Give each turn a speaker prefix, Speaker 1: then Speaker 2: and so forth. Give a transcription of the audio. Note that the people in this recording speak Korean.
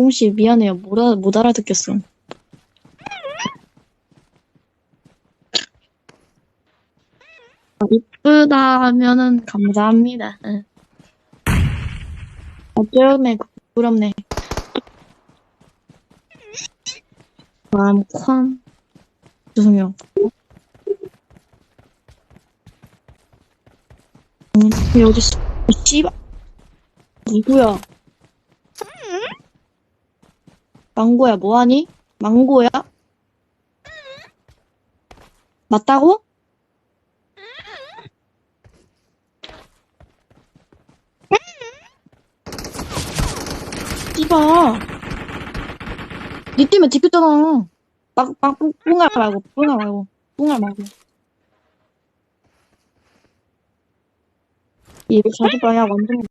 Speaker 1: 뽕씨 미안해요. 못, 알아, 못 알아듣겠어. 아, 이쁘다 하면은 감사합니다. 응. 어쩌네, 부럽네. 마음 쾅. 죄송해요. 음, 여기 씨, 씨발. 누구야? 망고야, 뭐하니? 망고야? 맞다고? 씨발. 니 때문에 지켰잖아. 막, 막, 뿡- 뿡알 말고, 뿡알 말고, 뿡알 말고. 240방향 완전